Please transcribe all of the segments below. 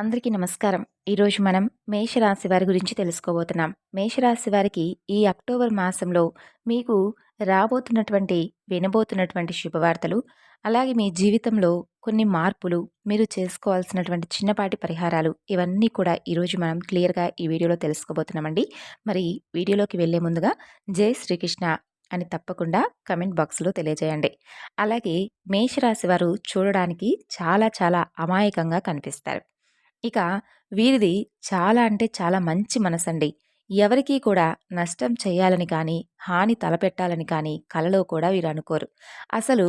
అందరికీ నమస్కారం. ఈరోజు మనం మేషరాశి వారి గురించి తెలుసుకోబోతున్నాం. మేషరాశి వారికి ఈ అక్టోబర్ మాసంలో మీకు రాబోతున్నటువంటి వినబోతున్నటువంటి శుభవార్తలు అలాగే మీ జీవితంలో కొన్ని మార్పులు మీరు చేసుకోవాల్సినటువంటి చిన్నపాటి పరిహారాలు ఇవన్నీ కూడా ఈరోజు మనం క్లియర్గా ఈ వీడియోలో తెలుసుకోబోతున్నామండి. మరి వీడియోలోకి వెళ్ళే ముందుగా జై శ్రీకృష్ణ అని తప్పకుండా కమెంట్ బాక్స్లో తెలియజేయండి. అలాగే మేషరాశి వారు చూడడానికి చాలా చాలా అమాయకంగా కనిపిస్తారు. ఇక వీరిది చాలా అంటే చాలా మంచి మనసండి. ఎవరికీ కూడా నష్టం చేయాలని కానీ హాని తలపెట్టాలని కానీ కలలో కూడా వీరు అనుకోరు. అసలు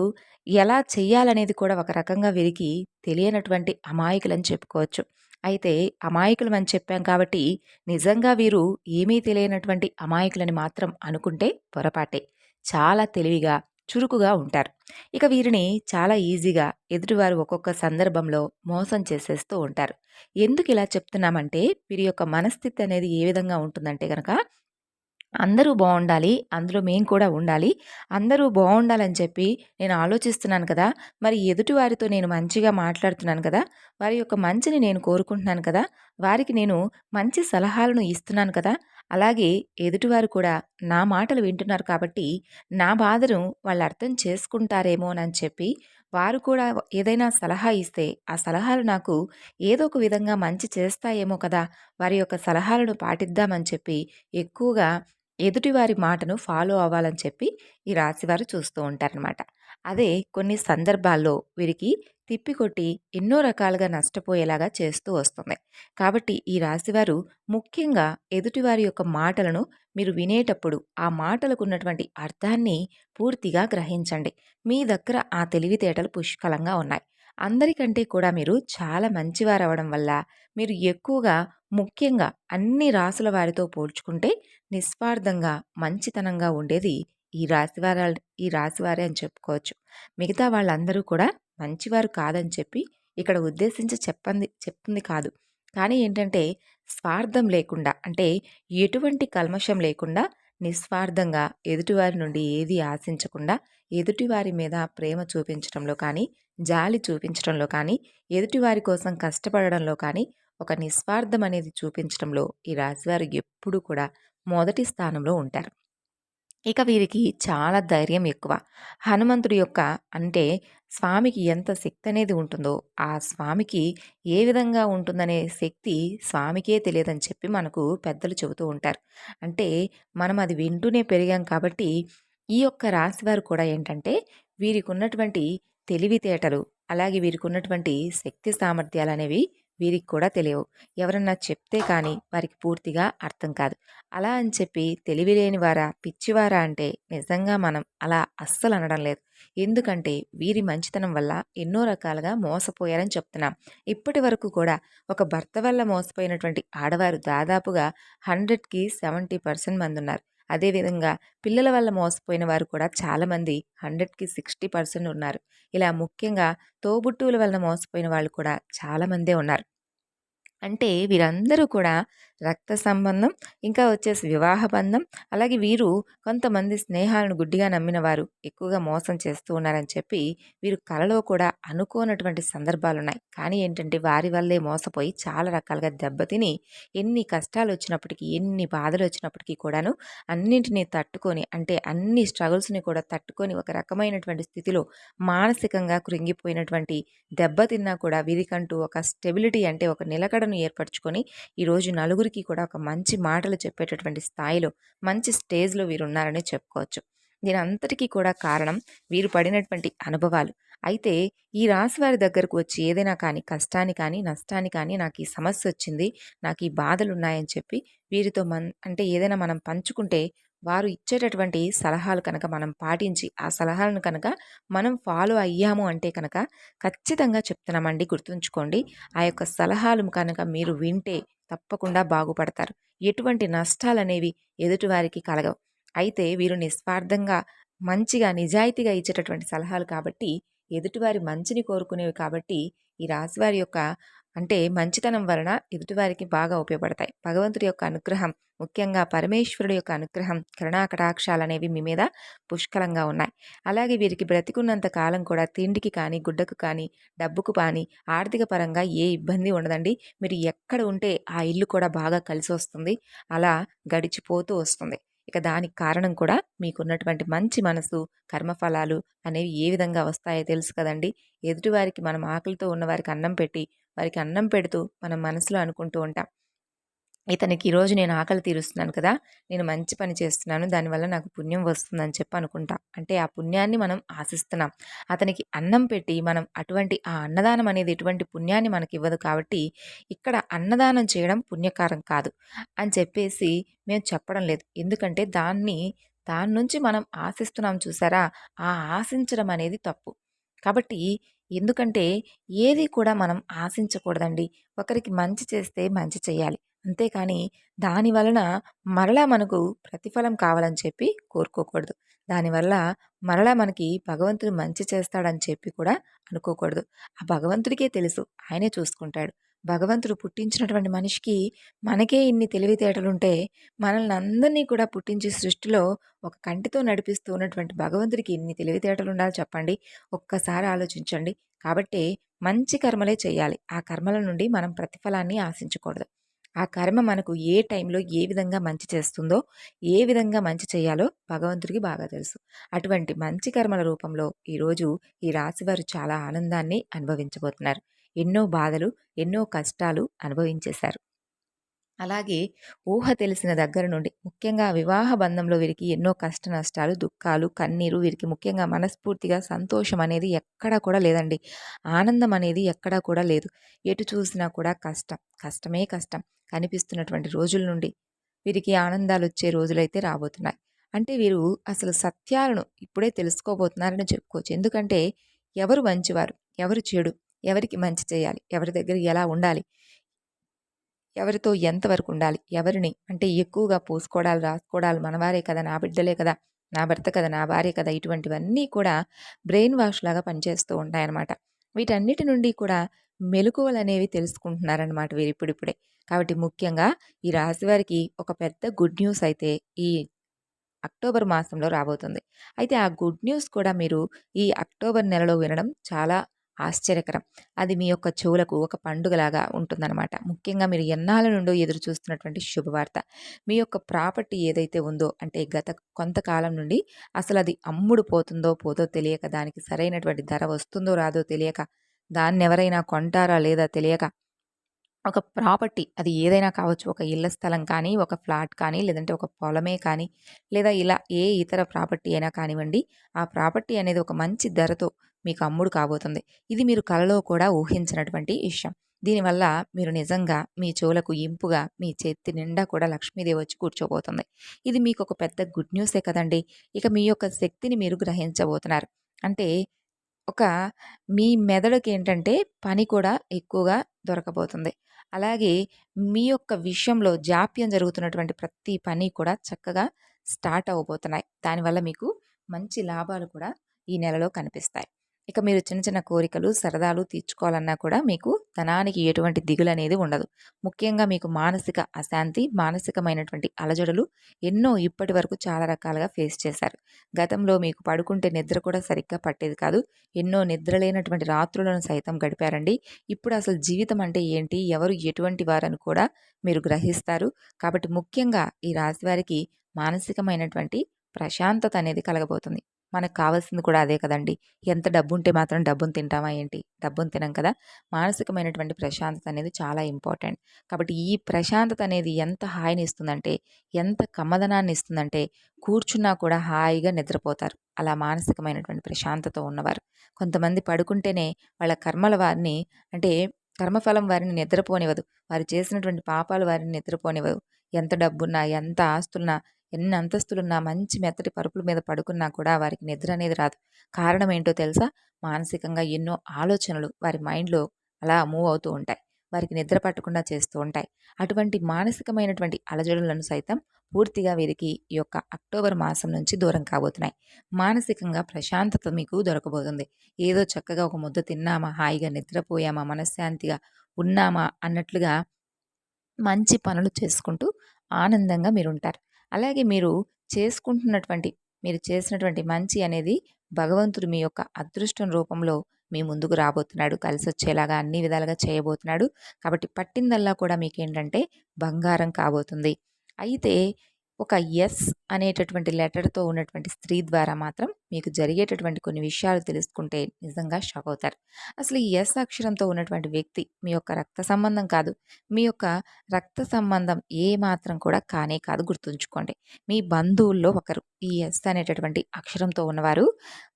ఎలా చెయ్యాలనేది కూడా ఒక రకంగా వీరికి తెలియనటువంటి అమాయకులని చెప్పుకోవచ్చు. అయితే అమాయకులం అని చెప్పాం కాబట్టి నిజంగా వీరు ఏమీ తెలియనటువంటి అమాయకులని మాత్రం అనుకుంటే పొరపాటే. చాలా తెలివిగా చురుకుగా ఉంటారు. ఇక వీరిని చాలా ఈజీగా ఎదుటివారు ఒక్కొక్క సందర్భంలో మోసం చేసేస్తూ ఉంటారు. ఎందుకు ఇలా చెప్తున్నామంటే వీరి యొక్క మనస్థితి అనేది ఏ విధంగా ఉంటుందంటే కనుక అందరూ బాగుండాలి అందులో మేము కూడా ఉండాలి అందరూ బాగుండాలని చెప్పి నేను ఆలోచిస్తున్నాను కదా మరి ఎదుటి వారితో నేను మంచిగా మాట్లాడుతున్నాను కదా వారి యొక్క మంచిని నేను కోరుకుంటున్నాను కదా వారికి నేను మంచి సలహాలను ఇస్తున్నాను కదా అలాగే ఎదుటివారు కూడా నా మాటలు వింటున్నారు కాబట్టి నా బాధను వాళ్ళు అర్థం చేసుకుంటారేమోనని చెప్పి వారు కూడా ఏదైనా సలహా ఇస్తే ఆ సలహాలు నాకు ఏదో ఒక విధంగా మంచి చేస్తాయేమో కదా వారి యొక్క సలహాలను పాటిద్దామని చెప్పి ఎక్కువగా ఎదుటివారి మాటను ఫాలో అవ్వాలని చెప్పి ఈ రాశివారు చూస్తూ ఉంటారనమాట అదే కొన్ని సందర్భాల్లో వీరికి తిప్పికొట్టి ఎన్నో రకాలుగా నష్టపోయేలాగా చేస్తూ వస్తుంది. కాబట్టి ఈ రాశివారు ముఖ్యంగా ఎదుటివారి యొక్క మాటలను మీరు వినేటప్పుడు ఆ మాటలకు ఉన్నటువంటి అర్థాన్ని పూర్తిగా గ్రహించండి. మీ దగ్గర ఆ తెలివితేటలు పుష్కలంగా ఉన్నాయి. అందరికంటే కూడా మీరు చాలా మంచివారు అవ్వడం వల్ల మీరు ఎక్కువగా ముఖ్యంగా అన్ని రాసుల వారితో పోల్చుకుంటే నిస్వార్థంగా మంచితనంగా ఉండేది ఈ రాశివార ఈ రాశివారే అని చెప్పుకోవచ్చు. మిగతా వాళ్ళందరూ కూడా మంచివారు కాదని చెప్పి ఇక్కడ ఉద్దేశించి చెప్పంది చెప్తుంది కాదు. కానీ ఏంటంటే స్వార్థం లేకుండా అంటే ఎటువంటి కల్మషం లేకుండా నిస్వార్థంగా ఎదుటివారి నుండి ఏది ఆశించకుండా ఎదుటివారి మీద ప్రేమ చూపించడంలో కానీ జాలి చూపించడంలో కానీ ఎదుటివారి కోసం కష్టపడడంలో కానీ ఒక నిస్వార్థం అనేది చూపించడంలో ఈ రాశివారు ఎప్పుడూ కూడా మొదటి స్థానంలో ఉంటారు. ఇక వీరికి చాలా ధైర్యం ఎక్కువ. హనుమంతుడి యొక్క అంటే స్వామికి ఎంత శక్తి అనేది ఉంటుందో ఆ స్వామికి ఏ విధంగా ఉంటుందనే శక్తి స్వామికే తెలియదని చెప్పి మనకు పెద్దలు చెబుతూ ఉంటారు. అంటే మనం అది వింటూనే పెరిగాం కాబట్టి ఈ యొక్క రాశివారు కూడా ఏంటంటే వీరికి ఉన్నటువంటి తెలివితేటలు అలాగే వీరికి ఉన్నటువంటి శక్తి సామర్థ్యాలు అనేవి వీరికి కూడా తెలియవు. ఎవరన్నా చెప్తే కానీ వారికి పూర్తిగా అర్థం కాదు. అలా అని చెప్పి తెలివిలేని వారా పిచ్చివారా అంటే నిజంగా మనం అలా అస్సలు అనడం లేదు. ఎందుకంటే వీరి మంచితనం వల్ల ఎన్నో రకాలుగా మోసపోయారని చెప్తున్నాం. ఇప్పటి వరకు కూడా ఒక భర్త వల్ల మోసపోయినటువంటి ఆడవారు దాదాపుగా హండ్రెడ్కి సెవెంటీ పర్సెంట్ మంది ఉన్నారు. అదేవిధంగా పిల్లల వల్ల మోసపోయిన వారు కూడా చాలామంది హండ్రెడ్కి సిక్స్టీ పర్సెంట్ ఉన్నారు. ఇలా ముఖ్యంగా తోబుట్టువుల వలన మోసపోయిన వాళ్ళు కూడా చాలామందే ఉన్నారు. అంటే వీరందరూ కూడా రక్త సంబంధం ఇంకా వచ్చేసి వివాహ బంధం. అలాగే వీరు కొంతమంది స్నేహాలను గుడ్డిగా నమ్మిన వారు ఎక్కువగా మోసం చేస్తూ ఉన్నారని చెప్పి వీరు కలలో కూడా అనుకోనటువంటి సందర్భాలు ఉన్నాయి కానీ ఏంటంటే వారి వల్లే మోసపోయి చాలా రకాలుగా దెబ్బతిని ఎన్ని కష్టాలు వచ్చినప్పటికీ ఎన్ని బాధలు వచ్చినప్పటికీ కూడాను అన్నింటినీ తట్టుకొని అంటే అన్ని స్ట్రగుల్స్ని కూడా తట్టుకొని ఒక రకమైనటువంటి స్థితిలో మానసికంగా కృంగిపోయినటువంటి దెబ్బతిన్నా కూడా వీరికంటూ ఒక స్టెబిలిటీ అంటే ఒక నిలకడను ఏర్పరచుకొని ఈరోజు నలుగురు నలుగురికి కూడా ఒక మంచి మాటలు చెప్పేటటువంటి స్థాయిలో మంచి స్టేజ్లో వీరు ఉన్నారని చెప్పుకోవచ్చు. దీని అంతటికీ కూడా కారణం వీరు పడినటువంటి అనుభవాలు. అయితే ఈ రాశి వారి దగ్గరకు వచ్చి ఏదైనా కానీ కష్టాన్ని కానీ నష్టాన్ని కానీ నాకు ఈ సమస్య వచ్చింది నాకు ఈ బాధలు ఉన్నాయని చెప్పి వీరితో మన్ అంటే ఏదైనా మనం పంచుకుంటే వారు ఇచ్చేటటువంటి సలహాలు కనుక మనం పాటించి ఆ సలహాలను కనుక మనం ఫాలో అయ్యాము అంటే కనుక ఖచ్చితంగా చెప్తున్నామండి గుర్తుంచుకోండి. ఆ యొక్క సలహాలు కనుక మీరు వింటే తప్పకుండా బాగుపడతారు. ఎటువంటి నష్టాలు అనేవి ఎదుటివారికి కలగవు. అయితే వీరు నిస్వార్థంగా మంచిగా నిజాయితీగా ఇచ్చేటటువంటి సలహాలు కాబట్టి ఎదుటివారి మంచిని కోరుకునేవి కాబట్టి ఈ రాశివారి యొక్క అంటే మంచితనం వలన ఎదుటివారికి బాగా ఉపయోగపడతాయి. భగవంతుడి యొక్క అనుగ్రహం ముఖ్యంగా పరమేశ్వరుడు యొక్క అనుగ్రహం కరుణా కటాక్షాలు అనేవి మీ మీద పుష్కలంగా ఉన్నాయి. అలాగే వీరికి బ్రతికున్నంత కాలం కూడా తిండికి కానీ గుడ్డకు కానీ డబ్బుకు కానీ ఆర్థిక పరంగా ఏ ఇబ్బంది ఉండదండి. మీరు ఎక్కడ ఉంటే ఆ ఇల్లు కూడా బాగా కలిసి వస్తుంది అలా గడిచిపోతూ వస్తుంది. ఇక దానికి కారణం కూడా మీకున్నటువంటి మంచి మనసు కర్మఫలాలు అనేవి ఏ విధంగా వస్తాయో తెలుసు కదండి. ఎదుటివారికి మనం ఆకలితో ఉన్న వారికి అన్నం పెట్టి వారికి అన్నం పెడుతూ మనం మనసులో అనుకుంటూ ఉంటాం. ఇతనికి ఈరోజు నేను ఆకలి తీరుస్తున్నాను కదా నేను మంచి పని చేస్తున్నాను దానివల్ల నాకు పుణ్యం వస్తుందని చెప్పి అనుకుంటా. అంటే ఆ పుణ్యాన్ని మనం ఆశిస్తున్నాం. అతనికి అన్నం పెట్టి మనం అటువంటి ఆ అన్నదానం అనేది ఎటువంటి పుణ్యాన్ని మనకి ఇవ్వదు కాబట్టి ఇక్కడ అన్నదానం చేయడం పుణ్యకారం కాదు అని చెప్పేసి మేము చెప్పడం లేదు. ఎందుకంటే దాన్ని దాని నుంచి మనం ఆశిస్తున్నాం చూసారా ఆ ఆశించడం అనేది తప్పు. కాబట్టి ఎందుకంటే ఏది కూడా మనం ఆశించకూడదండి. ఒకరికి మంచి చేస్తే మంచి చేయాలి. అంతేకాని దాని వలన మరలా మనకు ప్రతిఫలం కావాలని చెప్పి కోరుకోకూడదు. దానివల్ల మరలా మనకి భగవంతుడు మంచి చేస్తాడని చెప్పి కూడా అనుకోకూడదు. ఆ భగవంతుడికే తెలుసు ఆయనే చూసుకుంటాడు. భగవంతుడు పుట్టించినటువంటి మనిషికి మనకే ఇన్ని తెలివితేటలుంటే మనల్ని అందరినీ కూడా పుట్టించే సృష్టిలో ఒక కంటితో నడిపిస్తూ ఉన్నటువంటి భగవంతుడికి ఇన్ని తెలివితేటలు ఉండాలి చెప్పండి. ఒక్కసారి ఆలోచించండి. కాబట్టి మంచి కర్మలే చేయాలి. ఆ కర్మల నుండి మనం ప్రతిఫలాన్ని ఆశించకూడదు. ఆ కర్మ మనకు ఏ టైంలో ఏ విధంగా మంచి చేస్తుందో ఏ విధంగా మంచి చేయాలో భగవంతుడికి బాగా తెలుసు. అటువంటి మంచి కర్మల రూపంలో ఈరోజు ఈ రాశివారు చాలా ఆనందాన్ని అనుభవించబోతున్నారు. ఎన్నో బాధలు ఎన్నో కష్టాలు అనుభవించేశారు. అలాగే ఊహ తెలిసిన దగ్గర నుండి ముఖ్యంగా వివాహ బంధంలో వీరికి ఎన్నో కష్ట నష్టాలు దుఃఖాలు కన్నీరు వీరికి ముఖ్యంగా మనస్ఫూర్తిగా సంతోషం అనేది ఎక్కడా కూడా లేదండి. ఆనందం అనేది ఎక్కడా కూడా లేదు. ఎటు చూసినా కూడా కష్టం. కష్టమే కష్టం. కనిపిస్తున్నటువంటి రోజుల నుండి వీరికి ఆనందాలు వచ్చే రోజులైతే రాబోతున్నాయి. అంటే వీరు అసలు సత్యాలను ఇప్పుడే తెలుసుకోబోతున్నారని చెప్పుకోవచ్చు. ఎందుకంటే ఎవరు మంచివారు? ఎవరు చెడు? ఎవరికి మంచి చేయాలి? ఎవరి దగ్గర ఎలా ఉండాలి? ఎవరితో ఎంతవరకు ఉండాలి? ఎవరిని? అంటే ఎక్కువగా పూసుకోవడాలు రాసుకోవడాలు మనవారే కదా నా బిడ్డలే కదా నా భర్త కదా నా భార్య కదా ఇటువంటివన్నీ కూడా బ్రెయిన్ వాష్ లాగా పనిచేస్తూ ఉంటాయన్నమాట. వీటన్నిటి నుండి కూడా మెలకువలు అనేవి తెలుసుకుంటున్నారనమాట వీరు ఇప్పుడిప్పుడే. కాబట్టి ముఖ్యంగా ఈ రాశి వారికి ఒక పెద్ద గుడ్ న్యూస్ అయితే ఈ అక్టోబర్ మాసంలో రాబోతుంది. అయితే ఆ గుడ్ న్యూస్ కూడా మీరు ఈ అక్టోబర్ నెలలో వినడం చాలా ఆశ్చర్యకరం. అది మీ యొక్క చెవులకు ఒక పండుగలాగా ఉంటుందన్నమాట. ముఖ్యంగా మీరు ఎన్నాళ్ళ నుండో ఎదురు చూస్తున్నటువంటి శుభవార్త. మీ యొక్క ప్రాపర్టీ ఏదైతే ఉందో అంటే గత కొంతకాలం నుండి అసలు అది అమ్ముడు పోతుందో పోదో తెలియక దానికి సరైనటువంటి ధర వస్తుందో రాదో తెలియక దాన్ని ఎవరైనా కొంటారా లేదా తెలియక ఒక ప్రాపర్టీ అది ఏదైనా కావచ్చు ఒక ఇళ్ళ స్థలం కానీ ఒక ఫ్లాట్ కానీ లేదంటే ఒక పొలమే కానీ లేదా ఇలా ఏ ఇతర ప్రాపర్టీ అయినా కానివ్వండి ఆ ప్రాపర్టీ అనేది ఒక మంచి ధరతో మీకు అమ్ముడు కాబోతుంది. ఇది మీరు కలలో కూడా ఊహించినటువంటి విషయం. దీనివల్ల మీరు నిజంగా మీ చెవులకు ఇంపుగా మీ చేతి నిండా కూడా లక్ష్మీదేవి వచ్చి కూర్చోబోతుంది. ఇది మీకు ఒక పెద్ద గుడ్ న్యూసే కదండి. ఇక మీ యొక్క శక్తిని మీరు గ్రహించబోతున్నారు. అంటే ఒక మీ మెదడుకి ఏంటంటే పని కూడా ఎక్కువగా దొరకబోతుంది. అలాగే మీ యొక్క విషయంలో జాప్యం జరుగుతున్నటువంటి ప్రతి పని కూడా చక్కగా స్టార్ట్ అవ్వబోతున్నాయి. దానివల్ల మీకు మంచి లాభాలు కూడా ఈ నెలలో కనిపిస్తాయి. ఇక మీరు చిన్న చిన్న కోరికలు సరదాలు తీర్చుకోవాలన్నా కూడా మీకు ధనానికి ఎటువంటి దిగులు అనేది ఉండదు. ముఖ్యంగా మీకు మానసిక అశాంతి మానసికమైనటువంటి అలజడులు ఎన్నో ఇప్పటి వరకు చాలా రకాలుగా ఫేస్ చేశారు. గతంలో మీకు పడుకుంటే నిద్ర కూడా సరిగ్గా పట్టేది కాదు. ఎన్నో నిద్ర లేనటువంటి రాత్రులను సైతం గడిపారండి. ఇప్పుడు అసలు జీవితం అంటే ఏంటి? ఎవరు ఎటువంటి వారని కూడా మీరు గ్రహిస్తారు. కాబట్టి ముఖ్యంగా ఈ రాశి వారికి మానసికమైనటువంటి ప్రశాంతత అనేది కలగబోతుంది. మనకు కావాల్సింది కూడా అదే కదండి. ఎంత డబ్బు ఉంటే మాత్రం డబ్బును తింటామా ఏంటి? డబ్బును తినం కదా. మానసికమైనటువంటి ప్రశాంతత అనేది చాలా ఇంపార్టెంట్. కాబట్టి ఈ ప్రశాంతత అనేది ఎంత హాయిని ఇస్తుందంటే ఎంత కమ్మదనాన్ని ఇస్తుందంటే కూర్చున్నా కూడా హాయిగా నిద్రపోతారు. అలా మానసికమైనటువంటి ప్రశాంతత ఉన్నవారు. కొంతమంది పడుకుంటేనే వాళ్ళ కర్మల వారిని అంటే కర్మఫలం వారిని నిద్రపోనివ్వదు. వారు చేసినటువంటి పాపాలు వారిని నిద్రపోనివ్వదు. ఎంత డబ్బున్నా ఎంత ఆస్తున్నా ఎన్ని అంతస్తులున్నా మంచి మెత్తటి పరుపుల మీద పడుకున్నా కూడా వారికి నిద్ర అనేది రాదు. కారణం ఏంటో తెలుసా? మానసికంగా ఎన్నో ఆలోచనలు వారి మైండ్లో అలా మూవ్ అవుతూ ఉంటాయి. వారికి నిద్ర పట్టకుండా చేస్తూ ఉంటాయి. అటువంటి మానసికమైనటువంటి అలజడులను సైతం పూర్తిగా వీరికి ఈ యొక్క అక్టోబర్ మాసం నుంచి దూరం కాబోతున్నాయి. మానసికంగా ప్రశాంతత మీకు దొరకబోతుంది. ఏదో చక్కగా ఒక ముద్ద తిన్నామా హాయిగా నిద్రపోయామా మనశ్శాంతిగా ఉన్నామా అన్నట్లుగా మంచి పనులు చేసుకుంటూ ఆనందంగా మీరుంటారు. అలాగే మీరు చేసుకుంటున్నటువంటి మీరు చేసినటువంటి మంచి అనేది భగవంతుడు మీ యొక్క అదృష్టం రూపంలో మీ ముందుకు రాబోతున్నాడు. కలిసి వచ్చేలాగా అన్ని విధాలుగా చేయబోతున్నాడు. కాబట్టి పట్టిందల్లా కూడా మీకేంటంటే బంగారం కాబోతుంది. అయితే ఒక ఎస్ అనేటటువంటి లెటర్తో ఉన్నటువంటి స్త్రీ ద్వారా మాత్రం మీకు జరిగేటటువంటి కొన్ని విషయాలు తెలుసుకుంటే నిజంగా షాక్ అవుతారు. అసలు ఈ ఎస్ అక్షరంతో ఉన్నటువంటి వ్యక్తి మీ యొక్క రక్త సంబంధం కాదు. మీ యొక్క రక్త సంబంధం ఏ మాత్రం కూడా కానే కాదు గుర్తుంచుకోండి. మీ బంధువుల్లో ఒకరు ఈ ఎస్ అనేటటువంటి అక్షరంతో ఉన్నవారు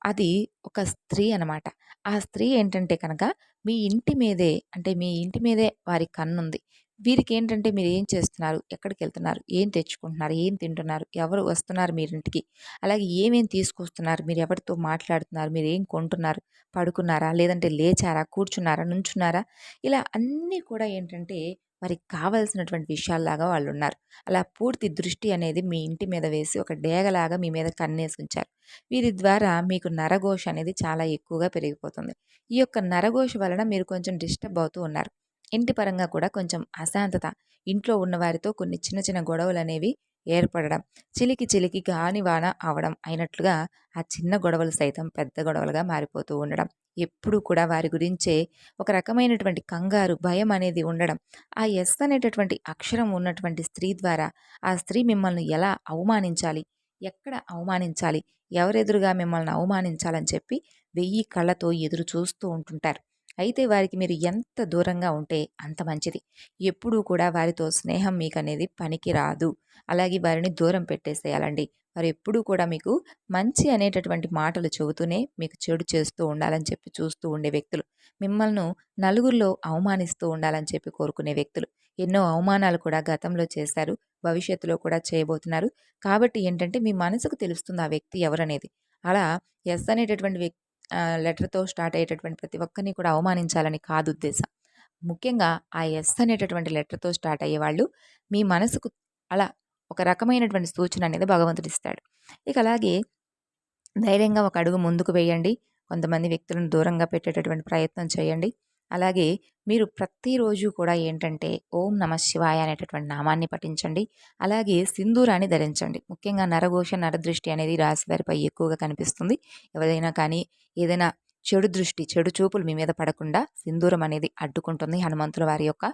అది ఒక స్త్రీ అనమాట ఆ స్త్రీ ఏంటంటే కనుక మీ ఇంటి మీదే అంటే మీ ఇంటి మీదే వారి కన్నుంది. వీరికి ఏంటంటే మీరు ఏం చేస్తున్నారు? ఎక్కడికి వెళ్తున్నారు ఏం తెచ్చుకుంటున్నారు? ఏం తింటున్నారు? ఎవరు వస్తున్నారు మీరింటికి? అలాగే ఏమేమి తీసుకొస్తున్నారు? మీరు ఎవరితో మాట్లాడుతున్నారు? మీరు ఏం కొంటున్నారు? పడుకున్నారా? లేదంటే లేచారా? కూర్చున్నారా? నుంచున్నారా? ఇలా అన్నీ కూడా ఏంటంటే వారికి కావలసినటువంటి విషయాల్లాగా వాళ్ళు ఉన్నారు అలా పూర్తి దృష్టి అనేది మీ ఇంటి మీద వేసి ఒక డేగలాగా మీ మీద కన్నేసి ఉంచారు. వీరి ద్వారా మీకు నరఘోష అనేది చాలా ఎక్కువగా పెరిగిపోతుంది. ఈ యొక్క నరఘోష వలన మీరు కొంచెం డిస్టర్బ్ అవుతూ ఉన్నారు. ఇంటి పరంగా కూడా కొంచెం అశాంతత. ఇంట్లో ఉన్నవారితో కొన్ని చిన్న చిన్న గొడవలు అనేవి ఏర్పడడం చిలికి చిలికి గాని వాన అవడం అయినట్లుగా ఆ చిన్న గొడవలు సైతం పెద్ద గొడవలుగా మారిపోతూ ఉండడం. ఎప్పుడూ కూడా వారి గురించే ఒక రకమైనటువంటి కంగారు భయం అనేది ఉండడం. ఆ ఎస్ అనేటటువంటి అక్షరం ఉన్నటువంటి స్త్రీ ద్వారా ఆ స్త్రీ మిమ్మల్ని ఎలా అవమానించాలి? ఎక్కడ అవమానించాలి? ఎవరెదురుగా మిమ్మల్ని అవమానించాలని చెప్పి వెయ్యి కళ్ళతో ఎదురు చూస్తూ ఉంటుంటారు. అయితే వారికి మీరు ఎంత దూరంగా ఉంటే అంత మంచిది. ఎప్పుడూ కూడా వారితో స్నేహం మీకు అనేది పనికి రాదు. అలాగే వారిని దూరం పెట్టేసేయాలండి. వారు ఎప్పుడూ కూడా మీకు మంచి అనేటటువంటి మాటలు చెబుతూనే మీకు చెడు చేస్తూ ఉండాలని చెప్పి చూస్తూ ఉండే వ్యక్తులు. మిమ్మల్ని నలుగురిలో అవమానిస్తూ ఉండాలని చెప్పి కోరుకునే వ్యక్తులు. ఎన్నో అవమానాలు కూడా గతంలో చేశారు. భవిష్యత్తులో కూడా చేయబోతున్నారు. కాబట్టి ఏంటంటే మీ మనసుకు తెలుస్తుంది ఆ వ్యక్తి ఎవరనేది. అలా ఎస్ అనేటటువంటి వ్యక్తి లెటర్తో స్టార్ట్ అయ్యేటటువంటి ప్రతి ఒక్కరిని కూడా అవమానించాలని కాదు ఉద్దేశం. ముఖ్యంగా ఆ ఎస్ అనేటటువంటి లెటర్తో స్టార్ట్ అయ్యేవాళ్ళు మీ మనసుకు అలా ఒక రకమైనటువంటి సూచన అనేది భగవంతుడు ఇస్తాడు. ఇక అలాగే ధైర్యంగా ఒక అడుగు ముందుకు వేయండి. కొంతమంది వ్యక్తులను దూరంగా పెట్టేటటువంటి ప్రయత్నం చేయండి. అలాగే మీరు ప్రతిరోజు కూడా ఏంటంటే ఓం నమ శివాయ అనేటటువంటి నామాన్ని పఠించండి. అలాగే సింధూరాన్ని ధరించండి. ముఖ్యంగా నరఘోష నరదృష్టి అనేది రాశివారిపై ఎక్కువగా కనిపిస్తుంది. ఎవరైనా కానీ ఏదైనా చెడు దృష్టి చెడు చూపులు మీ మీద పడకుండా సింధూరం అనేది అడ్డుకుంటుంది. హనుమంతుల వారి యొక్క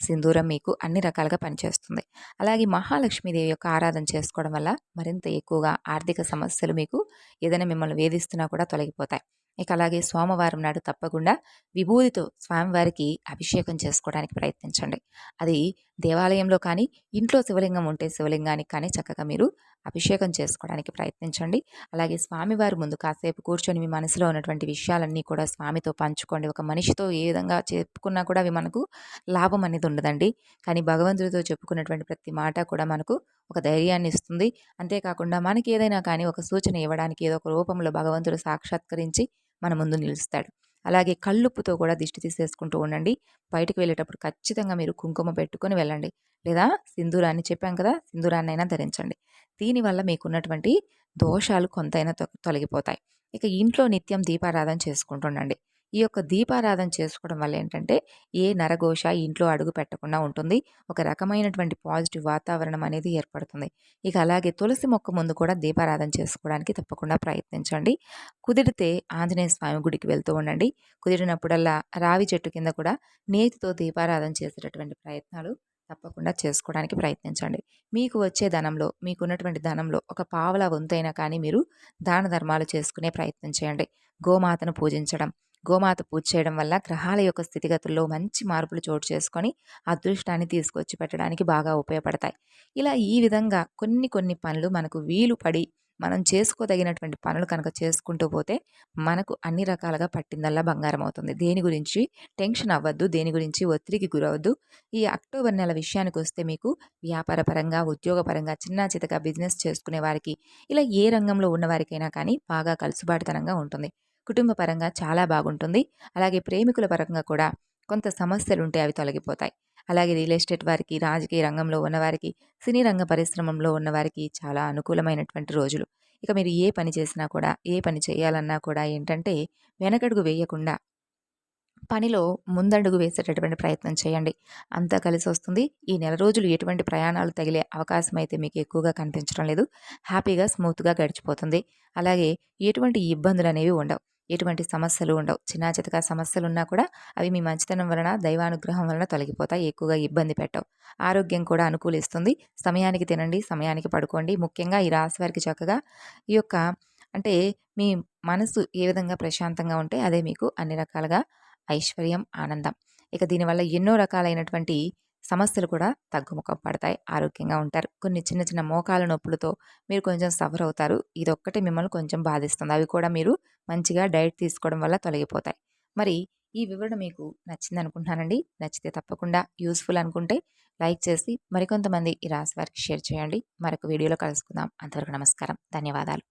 సింధూరం మీకు అన్ని రకాలుగా పనిచేస్తుంది. అలాగే మహాలక్ష్మీదేవి యొక్క ఆరాధన చేసుకోవడం వల్ల మరింత ఎక్కువగా ఆర్థిక సమస్యలు మీకు ఏదైనా మిమ్మల్ని వేధిస్తున్నా కూడా తొలగిపోతాయి. ఇక అలాగే సోమవారం నాడు తప్పకుండా విభూతితో స్వామివారికి అభిషేకం చేసుకోవడానికి ప్రయత్నించండి. అది దేవాలయంలో కానీ ఇంట్లో శివలింగం ఉంటే శివలింగానికి కానీ చక్కగా మీరు అభిషేకం చేసుకోవడానికి ప్రయత్నించండి. అలాగే స్వామివారి ముందు కాసేపు కూర్చొని మీ మనసులో ఉన్నటువంటి విషయాలన్నీ కూడా స్వామితో పంచుకోండి. ఒక మనిషితో ఏ విధంగా చెప్పుకున్నా కూడా అవి మనకు లాభం అనేది ఉండదండి. కానీ భగవంతుడితో చెప్పుకున్నటువంటి ప్రతి మాట కూడా మనకు ఒక ధైర్యాన్ని ఇస్తుంది. అంతేకాకుండా మనకి ఏదైనా కానీ ఒక సూచన ఇవ్వడానికి ఏదో ఒక రూపంలో భగవంతుడు సాక్షాత్కరించి మన ముందు నిలుస్తాడు. అలాగే కళ్ళుప్పుతో కూడా దిష్టి తీసేసుకుంటూ ఉండండి. బయటకు వెళ్ళేటప్పుడు ఖచ్చితంగా మీరు కుంకుమ పెట్టుకొని వెళ్ళండి. లేదా సింధూరాన్ని చెప్పాం కదా సింధూరాన్ని అయినా ధరించండి. దీనివల్ల మీకున్నటువంటి దోషాలు కొంతైనా తొలగిపోతాయి. ఇక ఇంట్లో నిత్యం దీపారాధన చేసుకుంటుండండి ఈ యొక్క దీపారాధన చేసుకోవడం వల్ల ఏంటంటే ఏ నరఘోష ఇంట్లో అడుగు పెట్టకుండా ఉంటుంది. ఒక రకమైనటువంటి పాజిటివ్ వాతావరణం అనేది ఏర్పడుతుంది. ఇక అలాగే తులసి మొక్క ముందు కూడా దీపారాధన చేసుకోవడానికి తప్పకుండా ప్రయత్నించండి. కుదిరితే ఆంజనేయ స్వామి గుడికి వెళ్తూ ఉండండి. కుదిరినప్పుడల్లా రావి చెట్టు కింద కూడా నేతితో దీపారాధన చేసేటటువంటి ప్రయత్నాలు తప్పకుండా చేసుకోవడానికి ప్రయత్నించండి. మీకు వచ్చే ధనంలో మీకున్నటువంటి ధనంలో ఒక పావల వంతైనా కానీ మీరు దాన ధర్మాలు చేసుకునే ప్రయత్నం చేయండి. గోమాతను పూజించడం గోమాత పూజ చేయడం వల్ల గ్రహాల యొక్క స్థితిగతుల్లో మంచి మార్పులు చోటు చేసుకొని అదృష్టాన్ని తీసుకొచ్చి పెట్టడానికి బాగా ఉపయోగపడతాయి. ఇలా ఈ విధంగా కొన్ని కొన్ని పనులు మనకు వీలు పడి మనం చేసుకోదగినటువంటి పనులు కనుక చేసుకుంటూ పోతే మనకు అన్ని రకాలుగా పట్టిందల్లా బంగారం అవుతుంది. దేని గురించి? టెన్షన్ అవ్వద్దు దేని గురించి ఒత్తిడికి గురవద్దు. ఈ అక్టోబర్ నెల విషయానికి వస్తే మీకు వ్యాపారపరంగా ఉద్యోగపరంగా చిన్న చితగా బిజినెస్ చేసుకునే వారికి ఇలా ఏ రంగంలో ఉన్నవారికైనా కానీ బాగా కలుసుబాటుతనంగా ఉంటుంది. కుటుంబ పరంగా చాలా బాగుంటుంది. అలాగే ప్రేమికుల పరంగా కూడా కొంత సమస్యలు ఉంటే అవి తొలగిపోతాయి. అలాగే రియల్ ఎస్టేట్ వారికి రాజకీయ రంగంలో ఉన్నవారికి సినీ రంగ పరిశ్రమంలో ఉన్నవారికి చాలా అనుకూలమైనటువంటి రోజులు. ఇక మీరు ఏ పని చేసినా కూడా ఏ పని చేయాలన్నా కూడా ఏంటంటే వెనకడుగు వేయకుండా పనిలో ముందడుగు వేసేటటువంటి ప్రయత్నం చేయండి. అంతా కలిసి వస్తుంది. ఈ నెల రోజులు ఎటువంటి ప్రయాణాలు తగిలే అవకాశం అయితే మీకు ఎక్కువగా కనిపించడం లేదు. హ్యాపీగా స్మూత్గా గడిచిపోతుంది. అలాగే ఎటువంటి ఇబ్బందులు అనేవి ఉండవు. ఎటువంటి సమస్యలు ఉండవు. చిన్న చితక సమస్యలు ఉన్నా కూడా అవి మీ మంచితనం వలన దైవానుగ్రహం వలన తొలగిపోతాయి. ఎక్కువగా ఇబ్బంది పెట్టవు. ఆరోగ్యం కూడా అనుకూలిస్తుంది. సమయానికి తినండి సమయానికి పడుకోండి. ముఖ్యంగా ఈ రాశి వారికి చక్కగా ఈ యొక్క అంటే మీ మనసు ఏ విధంగా ప్రశాంతంగా ఉంటే అదే మీకు అన్ని రకాలుగా ఐశ్వర్యం ఆనందం. ఇక దీనివల్ల ఎన్నో రకాలైనటువంటి సమస్యలు కూడా తగ్గుముఖం పడతాయి. ఆరోగ్యంగా ఉంటారు. కొన్ని చిన్న చిన్న మోకాల నొప్పులతో మీరు కొంచెం సఫర్ అవుతారు. ఇది ఒక్కటే మిమ్మల్ని కొంచెం బాధిస్తుంది. అవి కూడా మీరు మంచిగా డైట్ తీసుకోవడం వల్ల తొలగిపోతాయి. మరి ఈ వివరణ మీకు నచ్చింది అనుకుంటున్నానండి నచ్చితే తప్పకుండా యూస్ఫుల్ అనుకుంటే లైక్ చేసి మరికొంతమంది ఈ రాశి వారికి షేర్ చేయండి. మరొక వీడియోలో కలుసుకుందాం. అంతవరకు నమస్కారం. ధన్యవాదాలు.